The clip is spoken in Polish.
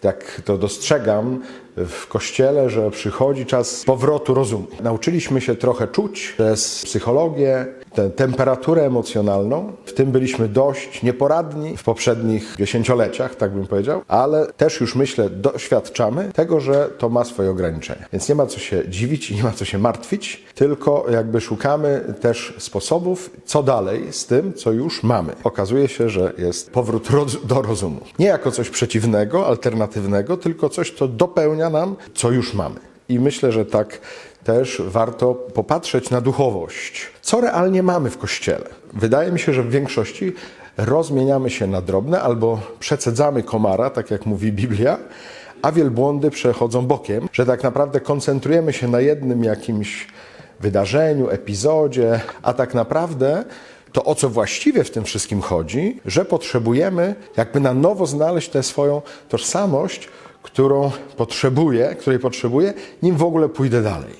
Tak to dostrzegam w kościele, że przychodzi czas powrotu rozumu. Nauczyliśmy się trochę czuć przez psychologię, tę temperaturę emocjonalną. W tym byliśmy dość nieporadni w poprzednich dziesięcioleciach, tak bym powiedział, ale też już myślę, doświadczamy tego, że to ma swoje ograniczenia. Więc nie ma co się dziwić i nie ma co się martwić, tylko jakby szukamy też sposobów, co dalej z tym, co już mamy. Okazuje się, że jest powrót roz- do rozumu. Nie jako coś przeciwnego, alternatywnego, tylko coś, co dopełnia nam, co już mamy. I myślę, że tak też warto popatrzeć na duchowość. Co realnie mamy w Kościele? Wydaje mi się, że w większości rozmieniamy się na drobne albo przecedzamy komara, tak jak mówi Biblia, a wielbłądy przechodzą bokiem, że tak naprawdę koncentrujemy się na jednym jakimś wydarzeniu, epizodzie, a tak naprawdę to o co właściwie w tym wszystkim chodzi, że potrzebujemy jakby na nowo znaleźć tę swoją tożsamość, którą potrzebuję, której potrzebuję, nim w ogóle pójdę dalej.